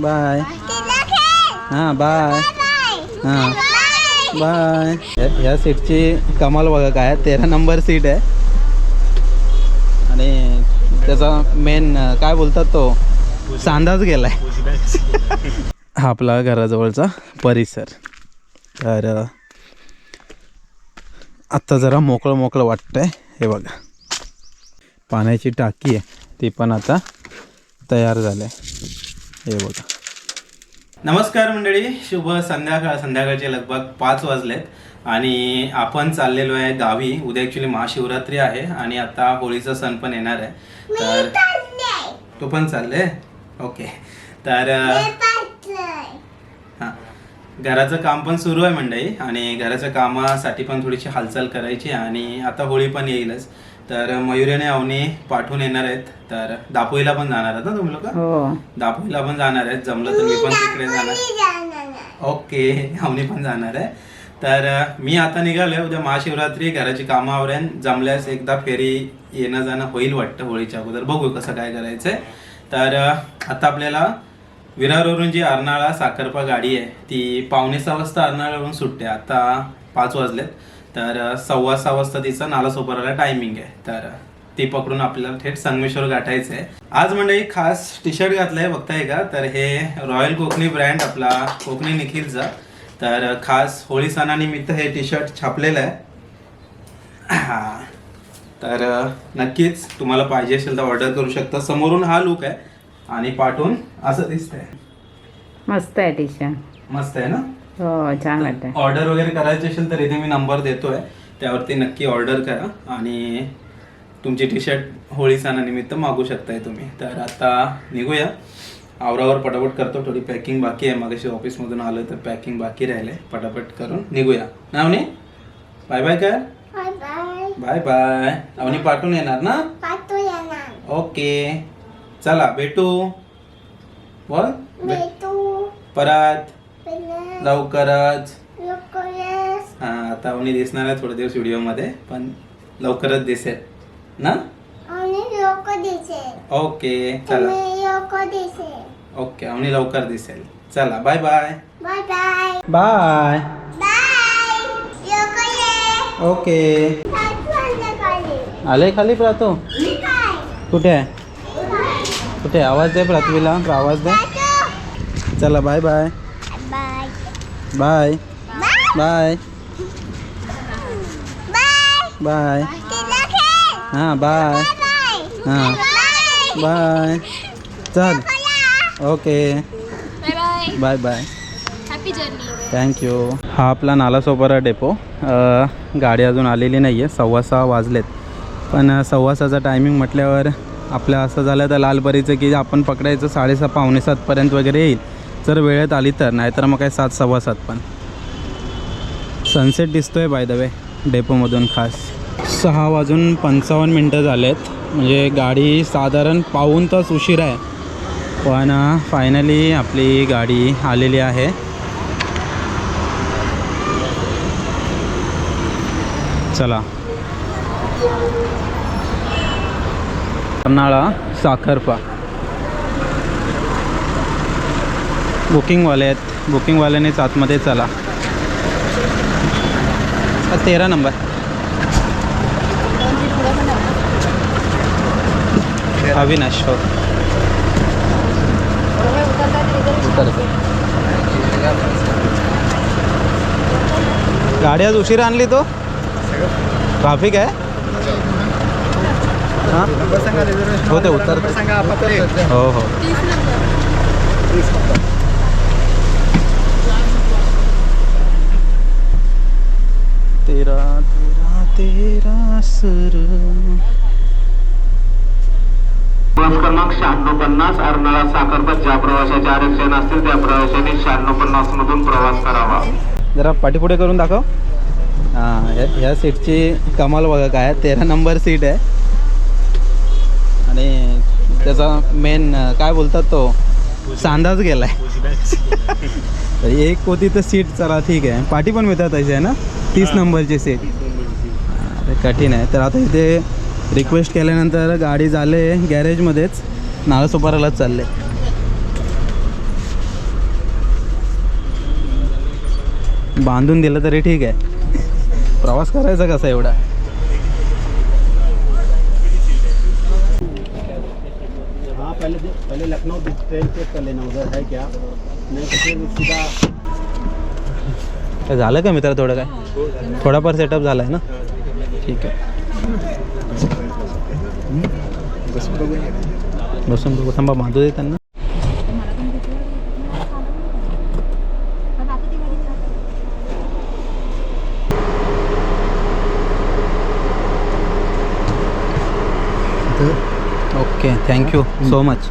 Bye. हां bye. हां. Bye. या- सीटची कमाल बघा काय तेरा नंबर सीट आहे. आणि त्याचा मेन काय बोलतात तो? सांदाच गेलाय. हा आपला घराजवळचा परिसर. तर आत्ता जरा मोकळं मोकळं वाटतंय हे बघा. पाण्याची टाकी आहे ती पण आता तयार झाली आहे. हे बघा. नमस्कार मंडळी शुभ संध्याकाळ. संध्याकाळचे लगभग पाच वाजलेत आणि आपण चाललेलो आहे गावी. उद्या ॲक्च्युली महाशिवरात्री आहे आणि आता होळीचा सण पण येणार आहे. तर तू पण चालले? ओके. तर हां. घराचं काम पण सुरू आहे मंडळी आणि घराच्या कामासाठी पण थोडीशी हालचाल करायची आणि आता होळी पण येईलच. तर मयुरीने अवनी पाठवून येणार आहेत. तर दापोईला पण जाणार आहेत ना तुम्ही लोक? हो. दापोईला पण जाणार आहेत. जमलं तर मी पण तिकडे जाणार. ओके. अवनी पण जाणार आहे. तर मी आता निघालोय. उद्या महाशिवरात्री घराची कामं आवरेन. जमल्यास एकदा फेरी येणं जाणं होईल वाटतं होळीच्या अगोदर. बघू कसं काय करायचंय. तर आता आपल्याला विरारवरून जी अर्नाळा साखरपा गाडी आहे ती पावणे सहा वाजता अर्नाळावरून सुटते. आता पाच वाजलेत. तर सव्वा सहा वाजता तिचा नालासोपाराला टायमिंग आहे. तर ती पकडून आपल्याला थेट संगमेश्वर गाठायचं आहे. आज मंडळी खास टी शर्ट घातलंय बघताय का? तर हे रॉयल कोकणी ब्रँड आपला कोकणी निखिलचा तर खास होळी सणानिमित्त हे टी शर्ट छापलेलं आहे. हा. तर नक्कीच तुम्हाला पाहिजे असेल तर ऑर्डर करू शकता. समोरून हा लुक आहे आणि पाठवून असं दिसतंय. मस्त आहे टी शर्ट मस्त आहे ना? हो छान वाटतंय. ऑर्डर वगैरे करायची असेल तर इथे मी नंबर देतोय. त्यावरती नक्की ऑर्डर करा आणि तुमची टी शर्ट होळी सणानिमित्त मागू शकताय तुम्ही. तर आता निघूया. आवरावर पटापट करतो. थोडी पॅकिंग बाकी आहे. मगाशी ऑफिसमधून आलं तर पॅकिंग बाकी राहिले. पटापट करून निघूया. ना अवनी? बाय बाय कर बाय बाय अवनी पाठवून येणार ना? ओके चला भेटू. बोल. परत. लवकरच. हा आता अवनी दिसणार आहे थोडे दिवस व्हिडिओमध्ये पण लवकरच दिसेल ना? ओके चला. ओके अवनी लवकर दिसेल. चला बाय बाय. Bye okay. आले खाली. प्रातो? कुठे आहे? कुठे आहे? आवाज दे पृथ्वीला आवाज दे. चला bye bye. Bye bye bye हां बाय हां बाय चल okay bye bye happy journey thank you हा आपला नालासोपारा डेपो गाडी अजून आलेली नाही आहे सव्वा सहा वाजलेत. पण सव्वा सहाचा टायमिंग म्हटल्यावर आपलं असं झालं तर लालपरीचं की आपण पकडायचं साडेसहा पावणे सातपर्यंत वगैरे येईल. जर वेळेत आली तर नाहीतर मग काय सात सव्वा सात पण. सनसेट दिसतोय बाय द वे डेपोमधून खास. सहा वाजून पंचावन्न मिनटं झालेत. म्हणजे गाडी साधारण पाऊन तास उशीर आहे. पण फायनली आपली गाडी आलेली आहे. चला. कर्नाळा साखरपा. बुकिंगवाले आहेत. बुकिंगवाल्यानेच आतमध्ये चला. तेरा नंबर. अविनाश हो. गाडी आज उशीर आणली तो? ट्राफिक आहे? हां? हो ते उतरते हो हो. तेरा तेरा तेरा सर. बस क्रमांक शहाण्णव पन्नास अर्नाळा साखरपत ज्या प्रवाशाचे आरक्षण असतील त्या प्रवाशांनी शहाण्णव पन्नास मधून प्रवास करावा. जरा पाठीपुढे करून दाखव. हां या ह्या सीटची कमाल बघा काय तेरा नंबर सीट आहे. आणि त्याचा मेन काय बोलतात तो? सांदाच गेलाय. एक होती तर सीट चला ठीक आहे. पाठी पण मिळतात अशी आहे ना? तीस नंबरची सीट अरे कठीण आहे. तर आता इथे रिक्वेस्ट केल्यानंतर गाडी झाले गॅरेजमध्येच नाळासोपारालाच चालले. बांधून दिलं तरी ठीक आहे. प्रवास करायचा कसा एवढा? पहले पहले लखनऊ चेक कर लेना उधर है क्या? काय झालं का मित्र थोडं काय? थोडाफार सेटअप झाला आहे ना? ठीक आहे. बसून बघू. थांबा बांधू दे त्यांना. ओके थँक्यू सो मच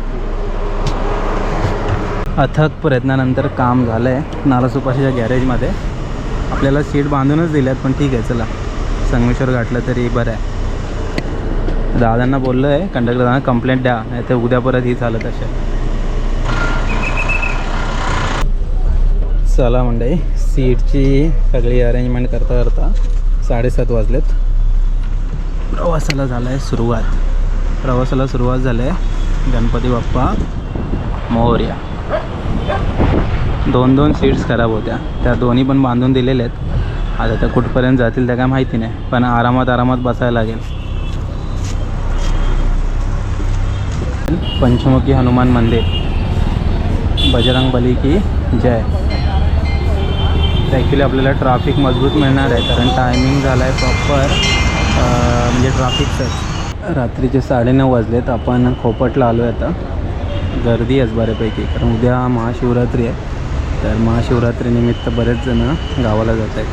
अथक प्रयत्नानंतर काम झालं आहे नालासोपाशीच्या गॅरेजमध्ये. आपल्याला सीट बांधूनच दिल्यात पण ठीक आहे चला. संगमेश्वर गाठलं तरी बरं आहे. दादांना बोललो आहे कंडक्टरना कंप्लेंट द्या नाही तर उद्या परत ही चालत असेल. चला मंडई सीटची सगळी अरेंजमेंट करता करता साडेसात वाजलेत. प्रवासाला झालं आहे सुरुवात. प्रवासाला सुरुवात झाली आहे गणपती बाप्पा मोर्या. दोन दोन सीट्स खराब होत्या. त्या दोन्ही पण बांधून दिलेल्या आहेत. आता त्या कुठपर्यंत जातील त्या काय माहिती नाही पण आरामात आरामात बसायला लागेल. पंचमुखी हनुमान मंदिर. बजरंग बली की जय. ॲक्च्युली आपल्याला ट्रॅफिक मजबूत मिळणार आहे कारण टायमिंग झाला आहे प्रॉपर म्हणजे ट्रॅफिकचं रात्रीचे साडेनऊ वाजलेत आपण खोपटला आलो आहे आता. गर्दी आहेच बऱ्यापैकी कारण उद्या महाशिवरात्री आहे. तर महाशिवरात्रीनिमित्त बरेच जण गावाला जात आहेत.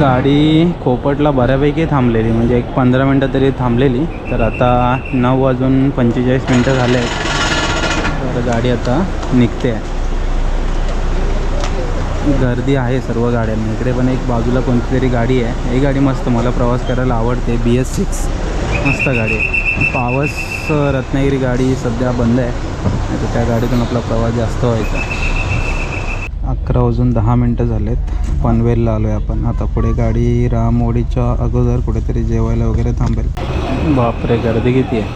गाडी खोपटला बऱ्यापैकी थांबलेली म्हणजे एक पंधरा मिनटं तरी थांबलेली. तर आता नऊ वाजून पंचेचाळीस मिनटं झाले आहेत. तर गाडी आता निघते. आहे गर्दी आहे सर्व गाड्यांना. इकडे पण एक बाजूला कोणती तरी गाडी आहे. ही गाडी मस्त मला प्रवास करायला आवडते बी एस सिक्स मस्त गाडी आहे. पावस रत्नागिरी गाडी सध्या बंद आहे. नाही तर त्या गाडीतून आपला प्रवास जास्त व्हायचा. अकरा वाजून दहा मिनटं झालेत. पनवेलला आलो आहे आपण. आता पुढे गाडी रामोडीच्या अगोदर कुठेतरी जेवायला वगैरे थांबेल. बापरे गर्दी किती आहे.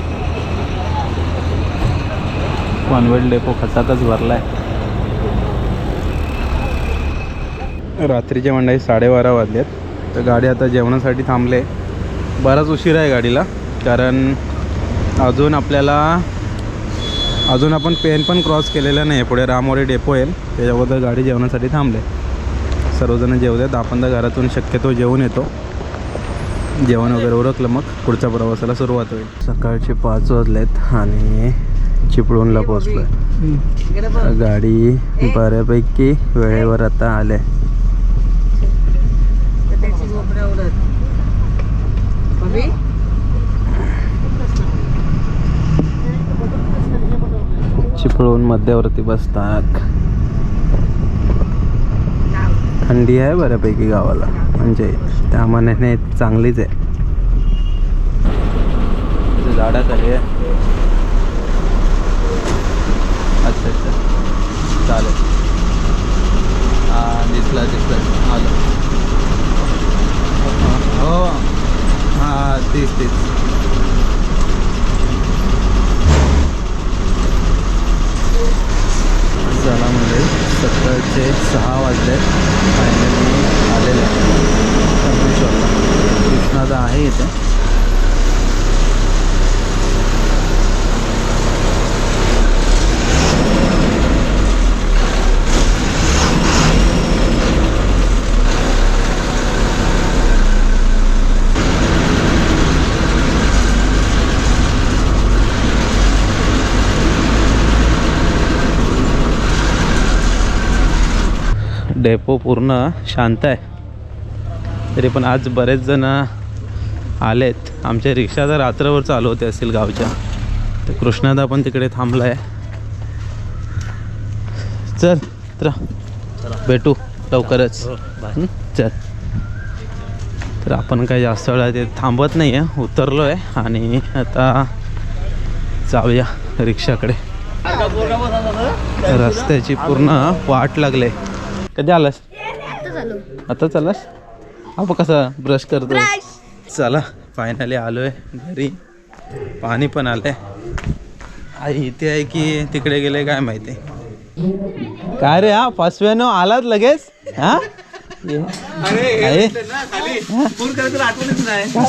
पनवेल डेपो खचातच भरला आहे रात्रीचे मंडळी साडेबारा वाजलेत. तर गाडी आता जेवणासाठी थांबले. बराच उशीर आहे गाडीला कारण अजून आपल्याला अजून आपण पेन पण क्रॉस केलेला नाही आहे पुढे रामोरी डेपो येईल. त्याच्या अगोदर गाडी जेवणासाठी थांबले. सर्वजण जेवतात आपण तर घरातून शक्यतो जेवून येतो. जेवण वगैरे उरकलं मग पुढच्या प्रवासाला सुरुवात होईल. सकाळचे पाच वाजलेत आणि चिपळूणला पोचलो आहे गाडी बऱ्यापैकी वेळेवर आता आले. चिपळूण मध्यवर्ती बसतात थंडी आहे बऱ्यापैकी गावाला. म्हणजे त्या मनाने चांगलीच आहे. झाडाखाली आहे. अच्छा अच्छा. चालेल. हां दिसला दिसला. आलं. हो. हां तेच तेच. चला म्हणजे सकाळचे सहा वाजले. फायनली आलेले. संगमेश्वरला कृष्णा तर आहे इथे. डेपो पूर्ण शांत आहे. तरी पण आज बरेच जण आलेत. आमच्या रिक्षा तर रात्रभर चालू होते असतील गावच्या. तर कृष्णादा पण तिकडे थांबला आहे चल तर भेटू लवकरच. हं? चल. तर आपण काही जास्त वेळा ते थांबत नाही आहे उतरलो आहे आणि आता जाऊया रिक्षाकडे. रस्त्याची पूर्ण वाट लागले. कधी आलास? आता चालास बघ कसा ब्रश करतो चला फायनली आलोय घरी. पाणी पण आलंय. आई इथे आहे की तिकडे गेले काय माहिती? काय रे हा? फसव्यानो आलात लगेच? हा?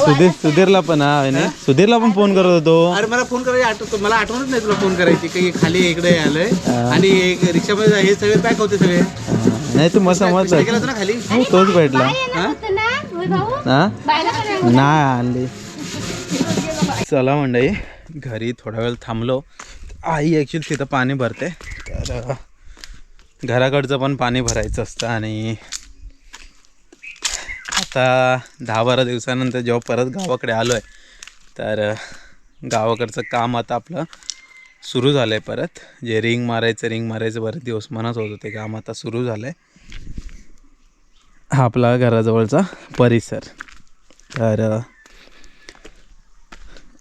सुधीर सुधीरला पण हा आहे ना? सुधीरला पण फोन करत होतो. अरे मला फोन करायची आठवतो मला आठवणच नाही तुला फोन करायची काही खाली इकडे आलोय. आणि एक रिक्षामध्ये हे सगळे पॅक होते सगळे. नाही तू होता ना खाली? हो, तोच भेटला. हा? नाही आणली चला मंडळी घरी थोडा वेळ थांबलो. आई ॲक्च्युली तिथं पाणी भरते. तर घराकडचं पण पाणी भरायचं असतं आणि आता दहा बारा दिवसानंतर जेव्हा परत गावाकडे आलो आहे तर गावाकडचं काम आता आपलं सुरू झालं आहे परत. जे रिंग मारायचं रिंग मारायचं बरेच दिवस म्हणत होतं ते काम आता सुरू झालं आहे हा आपला घराजवळचा परिसर. तर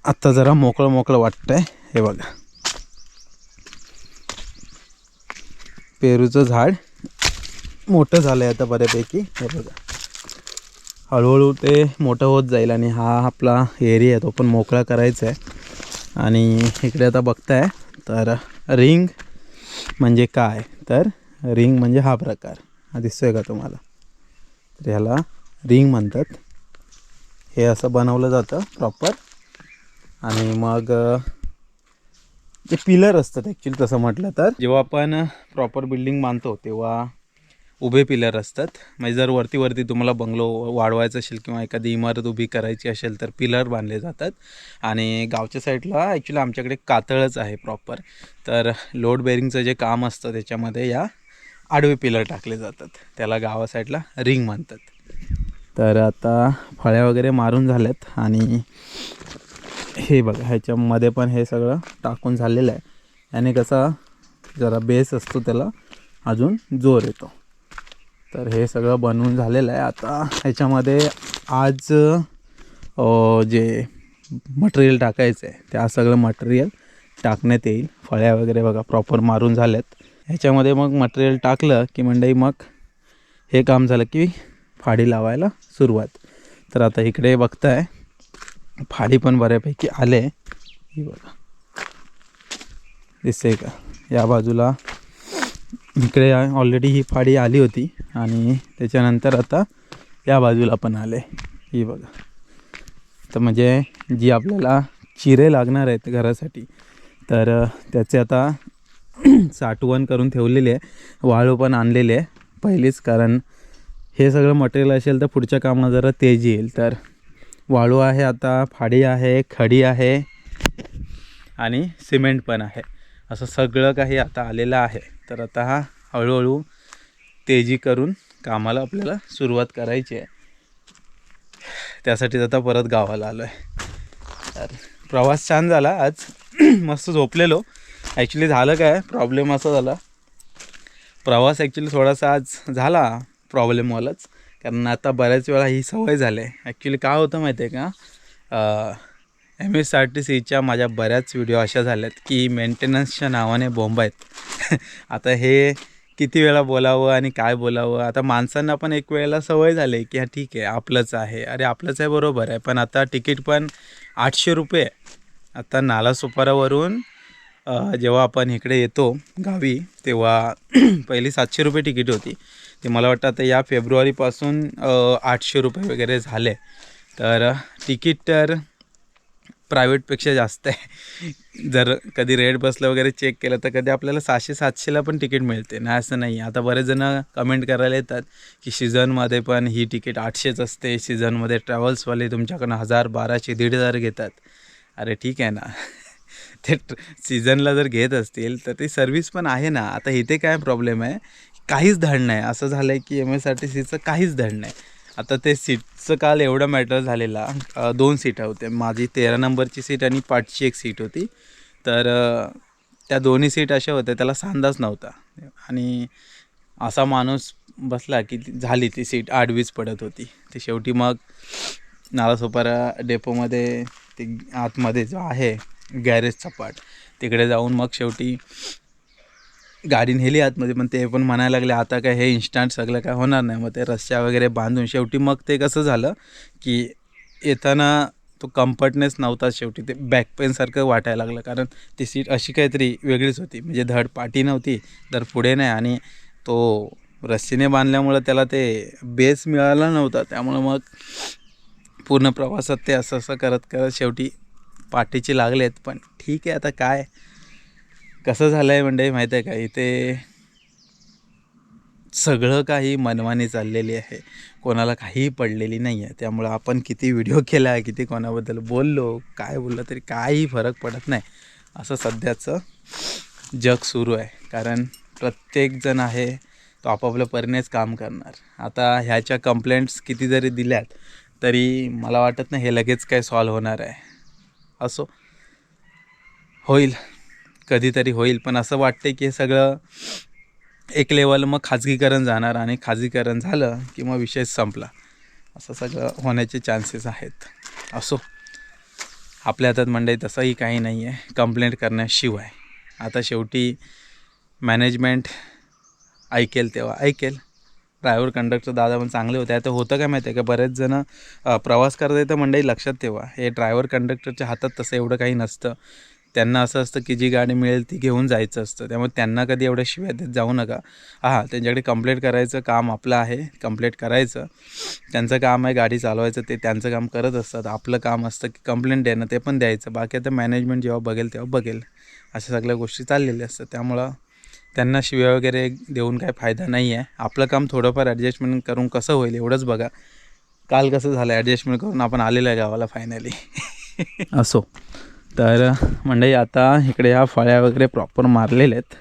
आत्ता जरा मोकळं मोकळं वाटतंय. हे बघा. पेरूचं झाड मोठं झालं आहे आता बऱ्यापैकी. हे बघा. हळूहळू ते मोठं होत जाईल आणि हा आपला एरिया आहे तो पण मोकळा करायचा आहे. आणि इकडे आता बघताय तर रिंग म्हणजे काय? तर रिंग म्हणजे हा प्रकार. हा दिसतोय का तुम्हाला? तर ह्याला रिंग म्हणतात. हे असं बनवलं जातं प्रॉपर आणि मग जे पिलर असतात ॲक्च्युली तसं म्हटलं तर जेव्हा आपण प्रॉपर बिल्डिंग बांधतो तेव्हा उभे पिलर असतात. म्हणजे जर वरती वरती तुम्हाला बंगलो वाढवायचा असेल किंवा एखादी इमारत उभी करायची असेल तर पिलर बांधले जातात. आणि गावच्या साईडला ॲक्च्युली आमच्याकडे कातळच आहे प्रॉपर तर लोड बेरिंगचं जे काम असतं त्याच्यामध्ये या आडवे पिलर टाकले जातात. त्याला गावा साईडला रिंग म्हणतात. तर आता फळ्या वगैरे मारून झाल्यात आणि हे बघा ह्याच्यामध्ये पण हे सगळं टाकून झालेलं आहे. याने कसा जरा बेस असतो त्याला अजून जोर येतो. तर हे सगळं बनवून झालेलं आहे. आता ह्याच्यामध्ये आज जे मटेरियल टाकायचं आहे त्या सगळं मटेरियल टाकण्यात येईल. फळ्या वगैरे बघा प्रॉपर मारून झाल्यात. ह्याच्यामध्ये मग मटेरियल टाकलं की मंडई मग हे काम झालं की फाडी लावायला सुरुवात. तर आता इकडे बघताय फाडी पण बऱ्यापैकी आले. ही बघा. दिसते का? या बाजूला इकडे ऑलरेडी ही फाडी आली होती आणि त्याच्यानंतर आता या बाजूला पण आले. ही बघा. तर म्हणजे जी आपल्याला चिरे लागणार आहेत घरासाठी तर त्याचे आता साठवण करून ठेवलेली आहे. वाळू पण आणलेली आहे. पहिलीच कारण हे सगळं मटेरियल असेल तर पुढच्या कामाला जरा तेज येईल. तर वाळू आहे आता फाडी आहे खडी आहे आणि सिमेंट पण आहे. असं सगळं काही आता आलेलं आहे. तर आता हा हळूहळू तेजी करून कामाला आपल्याला सुरुवात करायची आहे. त्यासाठीच आता परत गावाला आलो आहे तर प्रवास छान झाला. आज मस्त झोपलेलो. ॲक्च्युली झालं काय? प्रॉब्लेम असा झाला. प्रवास ॲक्च्युली थोडासा आज झाला प्रॉब्लेमवालाच कारण आता बऱ्याच वेळा ही सवय झाली आहे. ॲक्च्युली काय होतं माहिती आहे का? एम एस आर टी सीच्या माझ्या बऱ्याच व्हिडिओ अशा झाल्यात की मेंटेनन्सच्या नावाने बोंब आहेत. आता हे किती वेळा बोलावं आणि काय बोलावं? आता माणसांना पण एक वेळेला सवय झाली की हा ठीक आहे आपलंच आहे. अरे आपलंच आहे बरोबर आहे. पण आता तिकीट पण आठशे रुपये. आता नालासोपारावरून जेव्हा आपण इकडे येतो गावी तेव्हा पहिली सातशे रुपये तिकीट होती. ते मला वाटतं आता या फेब्रुवारीपासून आठशे रुपये वगैरे झाले. तर तिकीट तर प्रायव्हेटपेक्षा जास्त आहे. जर कधी रेट बसलं वगैरे चेक केलं तर कधी आपल्याला सहाशे सातशेला पण तिकीट मिळते. नाही असं नाही. आता बरेच जण कमेंट करायला येतात की सीझनमध्ये पण ही तिकीट आठशेच असते. सीझनमध्ये ट्रॅव्हल्सवाले तुमच्याकडनं हजार बाराशे दीड हजार घेतात. अरे ठीक आहे ना. ते सीझनला जर घेत असतील तर ती सर्विस पण आहे ना. आता इथे काय प्रॉब्लेम आहे? काहीच धड नाही. असं झालं आहे की एम एस आर टी सीचं काहीच धड नाही. आता ते सीटचं काल एवढं मॅटर झालेला दोन सीटा होत्या माझी तेरा नंबरची सीट आणि पाठची एक सीट होती. तर त्या दोन्ही सीट अशा होत्या त्याला सांदाच नव्हता. आणि असा माणूस बसला की झाली ती सीट आडवीच पडत होती. ते शेवटी मग नालासोपारा डेपोमध्ये ते आतमध्ये जो आहे गॅरेजचा पार्ट तिकडे जाऊन मग शेवटी गाडी नेली आतमध्ये पण ते पण म्हणायला लागले आता काय हे इन्स्टंट सगळं काय होणार नाही. मग ते रस्त्या वगैरे बांधून शेवटी मग ते कसं झालं की येताना तो कम्फर्टनेस नव्हता शेवटी. ते बॅक पेनसारखं वाटायला लागलं. कारण ती सीट अशी काहीतरी वेगळीच होती. म्हणजे धड पाठी नव्हती तर पुढे नाही. आणि तो रस्सीने बांधल्यामुळं त्याला ते बेस मिळाला नव्हता. त्यामुळं मग पूर्ण प्रवासात ते असं असं करत करत शेवटी पाठीचे लागलेत. पण ठीक आहे आता काय? कसं झालं आहे म्हणजे माहीत आहे का? इथे सगळं काही मनमानी चाललेली आहे. कोणाला काहीही पडलेली नाही आहे त्यामुळं आपण किती व्हिडिओ केला किती कोणाबद्दल बोललो काय बोललं तरी काही फरक पडत नाही. असं सध्याचं जग सुरू आहे. कारण प्रत्येकजण आहे तो आपापल्या परीनेच काम करणार. आता ह्याच्या कंप्लेंट्स किती जरी दिल्यात तरी मला वाटत नाही हे लगेच काय सॉल्व होणार आहे. असो. होईल. कधीतरी होईल पण असं वाटते की हे सगळं एक लेवल मग खाजगीकरण जाणार आणि खाजगीकरण झालं की मग विषय संपला. असं सगळं होण्याचे चान्सेस आहेत. असो. आपल्या हातात मंडळी तसंही काही नाही आहे कंप्लेंट करण्याशिवाय. आता शेवटी मॅनेजमेंट ऐकेल तेव्हा ऐकेल. ड्रायव्हर कंडक्टर दादा पण चांगले होते. आता होतं काय माहिती आहे का? बरेच जण प्रवास करता येतं मंडळी लक्षात ठेवा. हे ड्रायव्हर कंडक्टरच्या हातात तसं एवढं काही नसतं. त्यांना असं असतं की जी गाडी मिळेल ती घेऊन जायचं असतं. त्यामुळे त्यांना कधी एवढ्या शिव्या देत जाऊ नका. हां त्यांच्याकडे कंप्लेंट करायचं काम आपलं आहे कंप्लेंट करायचं. त्यांचं काम आहे गाडी चालवायचं ते त्यांचं काम करत असतात. आपलं काम असतं की कंप्लेंट देणं ते पण द्यायचं. बाकी आता मॅनेजमेंट जेव्हा बघेल तेव्हा बघेल. अशा सगळ्या गोष्टी चाललेल्या असतात. त्यामुळं त्यांना शिव्या वगैरे देऊन काही फायदा नाही आहे आपलं काम थोडंफार ॲडजस्टमेंट करून कसं होईल एवढंच बघा. काल कसं झालं ॲडजस्टमेंट करून आपण आलेलं आहे गावाला फायनली असो. तर म्हणजे आता इकडे ह्या फळ्या वगैरे प्रॉपर मारलेल्या आहेत.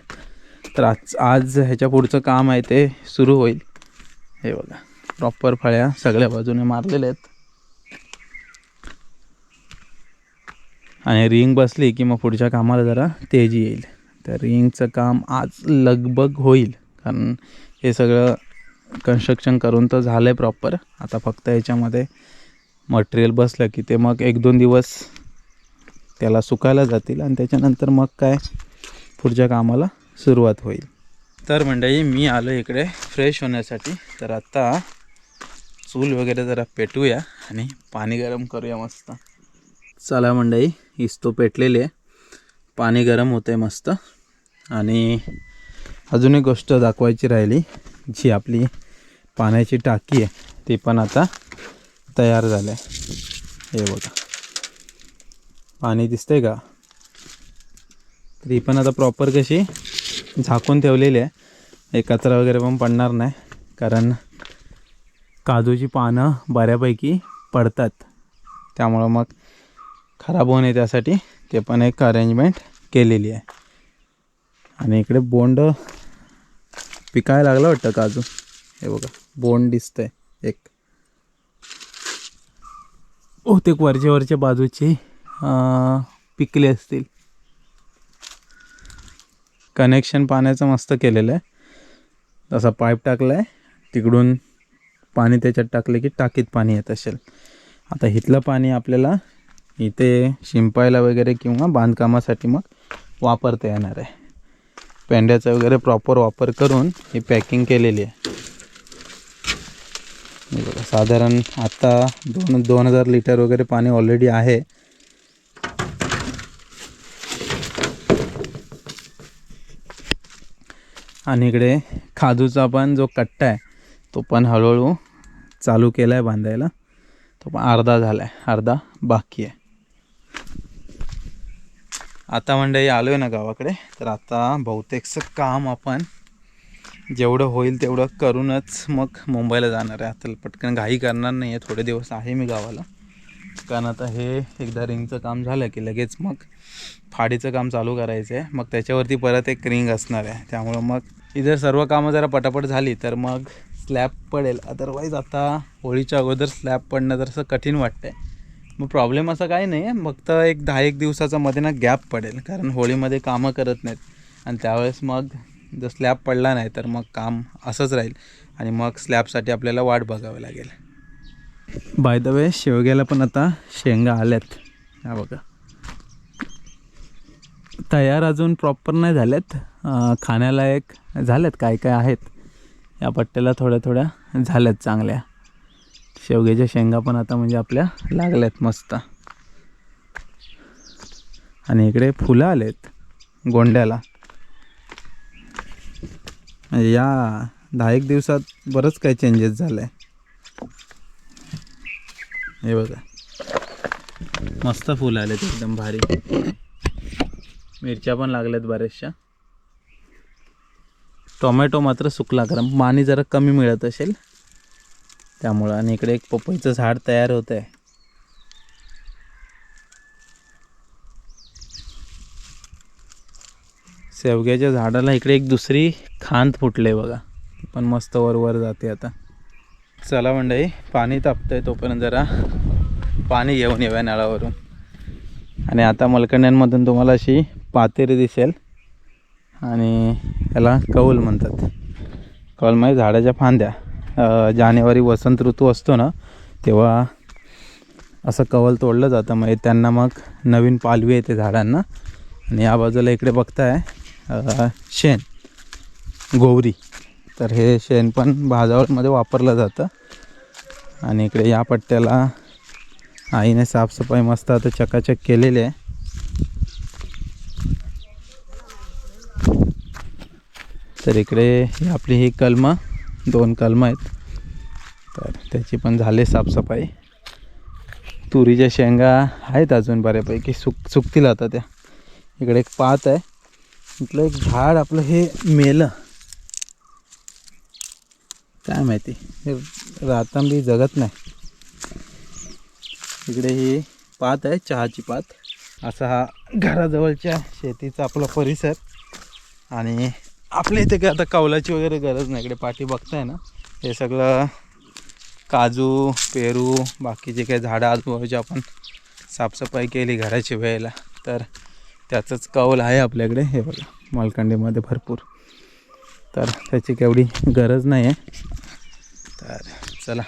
तर आज आज ह्याच्या पुढचं काम आहे ते सुरू होईल. हे बघा प्रॉपर फळ्या सगळ्या बाजूने मारलेल्या आहेत. आणि रिंग बसली की मग पुढच्या कामाला जरा तेजी येईल. तर रिंगचं काम आज लगभग होईल कारण हे सगळं कन्स्ट्रक्शन करून तर झालं आहे प्रॉपर आता फक्त याच्यामध्ये मटेरियल बसलं की ते मग एक दोन दिवस त्याला सुकायला जातील आणि त्याच्यानंतर मग काय पुढच्या कामाला सुरुवात होईल. तर मंडळी मी आलो इकडे फ्रेश होण्यासाठी. तर आता चूल वगैरे जरा पेटूया आणि पाणी गरम करूया मस्त. चला मंडळी इस्तो पेटलेली आहे. पाणी गरम होते मस्त. आणि अजून एक गोष्ट दाखवायची राहिली जी आपली पाण्याची टाकी आहे ती पण आता तयार झालं आहे. हे बघा. पाणी दिसतंय का? तर ही पण आता प्रॉपर कशी झाकून ठेवलेली आहे. हे कचरा वगैरे पण पडणार नाही कारण काजूची पानं बऱ्यापैकी पडतात. त्यामुळं मग खराब होऊ नये त्यासाठी. ते पण एक अरेंजमेंट केलेली आहे. आणि इकडे बोंड पिकायला लागलं वाटतं काजू. हे बघा बोंड दिसतंय एक. बहुतेक वरच्या वरच्या बाजूची पिकले असतील. कनेक्शन पाण्याचं मस्त केलेलं आहे. तसा पाईप टाकला आहे तिकडून पाणी त्याच्यात टाकले की टाकीत पाणी येत असेल. आता इथलं पाणी आपल्याला इथे शिंपायला वगैरे किंवा बांधकामासाठी मग वापरता येणार आहे. पेंड्याचा वगैरे प्रॉपर वापर करून ही पॅकिंग केलेली आहे. साधारण आत्ता दोन दोन हजार लिटर वगैरे पाणी ऑलरेडी आहे. आणि इकडे खाजूचा पण जो कट्टा आहे तो पण हळूहळू चालू केला आहे बांधायला. तो पण अर्धा झाला आहे अर्धा बाकी आहे. आता मंडळी आलो आहे ना गावाकडे तर आता बहुतेकचं काम आपण जेवढं होईल तेवढं करूनच मग मुंबईला जाणार आहे. आता पटकन घाई करणार नाही आहे थोडे दिवस आहे मी गावाला. कारण आता हे एकदा रिंगचं काम झालं की लगेच मग फाडीचं काम चालू करायचं आहे मग त्याच्यावरती परत एक रिंग असणार आहे. त्यामुळं मग ही जर सर्व कामं जरा पटापट झाली तर मग स्लॅब पडेल. अदरवाईज आता होळीच्या अगोदर स्लॅब पडणं जरासं कठीण वाटतं आहे मग प्रॉब्लेम असा काही नाही आहे फक्त एक दहा एक दिवसाचा मध्ये ना गॅप पडेल. कारण होळीमध्ये कामं करत नाहीत. आणि त्यावेळेस मग जर स्लॅब पडला नाही तर मग काम असंच राहील. आणि मग स्लॅबसाठी आपल्याला वाट बघावी लागेल. बाय द वे शेवग्याला पण आता शेंगा आल्यात. हा बघा. तयार अजून प्रॉपर नाही झाल्यात खाण्याला खाण्यालायक झाल्यात काय काय आहेत? या पट्ट्याला थोड्या थोड्या झाल्यात चांगल्या. शेवग्याच्या शेंगा पण आता म्हणजे आपल्या लागल्यात मस्त. आणि इकडे फुलं आलेत गोंड्याला. म्हणजे या दहा एक दिवसात बरंच काही चेंजेस झालं आहे हे बघा. मस्त फुलं आलेत एकदम भारी. मिरच्या पण लागल्यात बऱ्याचशा. टोमॅटो मात्र सुकला कारण पाणी जरा कमी मिळत असेल. त्यामुळं आणि इकडे एक पपईचं झाड तयार होत आहे शेवग्याच्या झाडाला इकडे एक दुसरी खांद फुटले बघा. पण मस्त वर वर जाते आता. चला मंडळी पाणी तापतंय तोपर्यंत जरा पाणी घेऊन येऊया नळावरून. आणि आता मलकण्यांमधून तुम्हाला अशी पातेरी दिसेल आणि याला कौल म्हणतात. कौल म्हणजे झाडाच्या फांद्या. जानेवारी वसंत ऋतू असतो ना तेव्हा असं कवल तोडलं जातं. म्हणजे त्यांना मग नवीन पालवी येते झाडांना. आणि या बाजूला इकडे बघताय शेण गोवरी. तर हे शेण पण भाजावळमध्ये वापरलं जातं. आणि इकडे या पट्ट्याला आईने साफसफाई मस्त आता चकाचक केलेली आहे. तर इकडे ही आपली ही कलमं दोन कलमं आहेत. तर त्याची पण झाले साफसफाई. तुरीच्या शेंगा आहेत अजून बऱ्यापैकी सुक सुकतील आता त्या. इकडे एक पात आहे. इथलं एक झाड आपलं हे मेलं. काय माहिती हे रातांबी जगत नाही. इकडे ही पात आहे चहाची पात. असा हा घराजवळच्या शेतीचा आपला परिसर. आणि आपल्या इथे काय आता कौलाची वगैरे गरज नाही इकडे पाठी बघताय ना. हे सगळं काजू पेरू बाकीचे काही झाडं आजूबाजूची आपण साफसफाई केली घराची वेळेला तर त्याचंच कौल आहे आपल्याकडे. हे बघा मालकांडीमध्ये भरपूर. तर त्याची केवढी गरज नाही आहे. तर चला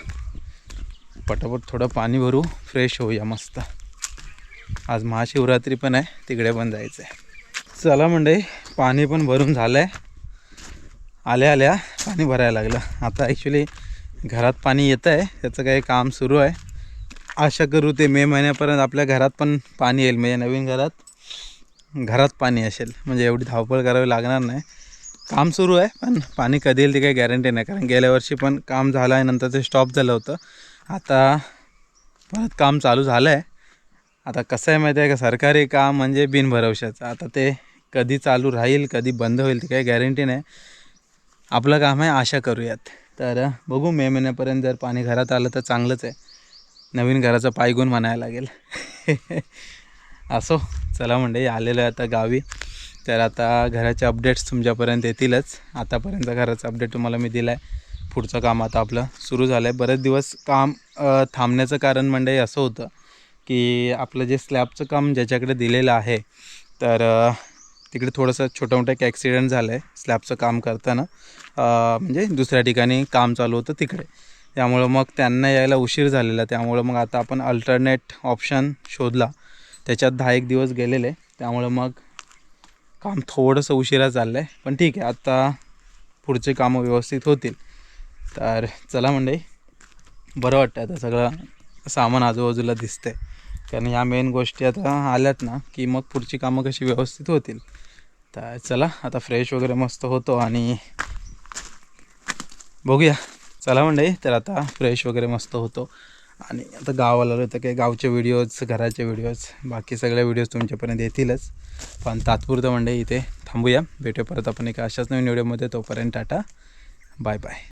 पटापट थोडं पाणी भरू फ्रेश होऊया मस्त. आज महाशिवरात्री पण आहे तिकडे पण जायचं आहे चला म्हणजे पाणी पण भरून झालं आहे आल्या आल्या पाणी भरायला लागलं. आता ॲक्च्युली घरात पाणी येतं आहे त्याचं काही काम सुरू आहे. आशा करू ते मे महिन्यापर्यंत आपल्या घरात पण पाणी येईल. म्हणजे नवीन घरात घरात पाणी असेल. म्हणजे एवढी धावपळ करावी लागणार नाही. काम सुरू आहे पण पाणी कधी येईल ती काही गॅरंटी नाही. कारण गेल्या वर्षी पण काम झालं आहे नंतर ते स्टॉप झालं होतं. आता परत काम चालू झालं आहे आता कसं आहे माहिती आहे का? सरकारी काम म्हणजे बिनभरवशाचं आता ते कधी चालू राहील कधी बंद होईल ती काही गॅरंटी नाही. आपलं काम आहे आशा करूयात. तर बघू मे महिन्यापर्यंत जर पाणी घरात आलं तर चांगलंच आहे. नवीन घराचं पायगुण म्हणायला लागेल. असो चला म्हणजे आलेलं आहे आता गावी. तर आता घराचे अपडेट्स तुमच्यापर्यंत येतीलच. आतापर्यंत घराचं अपडेट तुम्हाला मी दिला आहे पुढचं काम आता आपलं सुरू झालं आहे बरेच दिवस काम थांबण्याचं कारण म्हणजे असं होतं की आपलं जे स्लॅबचं काम ज्याच्याकडे दिलेलं आहे तर तिकडे थोडंसं छोटं मोठं एक ॲक्सिडेंट झालं आहे स्लॅबचं काम करताना. म्हणजे दुसऱ्या ठिकाणी काम चालू होतं तिकडे. त्यामुळं मग त्यांना यायला उशीर झालेला. त्यामुळं मग आता आपण अल्टरनेट ऑप्शन शोधला. त्याच्यात दहा एक दिवस गेलेले. त्यामुळं मग काम थोडंसं उशिरा चाललं आहे पण ठीक आहे आता पुढचे कामं व्यवस्थित होतील. तर चला म्हणजे बरं वाटतं आता सगळं सामान आजूबाजूला दिसतंय. कारण ह्या मेन गोष्टी आता आल्यात ना की मग पुढची कामं कशी व्यवस्थित होतील. तर चला आता फ्रेश वगैरे मस्त होतो आणि बघूया. चला म्हणजे तर आता फ्रेश वगैरे मस्त होतो. आणि आता गावाला आलो तर काही गावचे व्हिडिओज घराचे व्हिडिओज बाकी सगळे व्हिडिओज तुमच्यापर्यंत येतीलच. पण तात्पुरतं म्हणजे इथे थांबूया. भेटूया परत आपण एका अशाच नवीन व्हिडिओमध्ये तोपर्यंत टाटा. Bye bye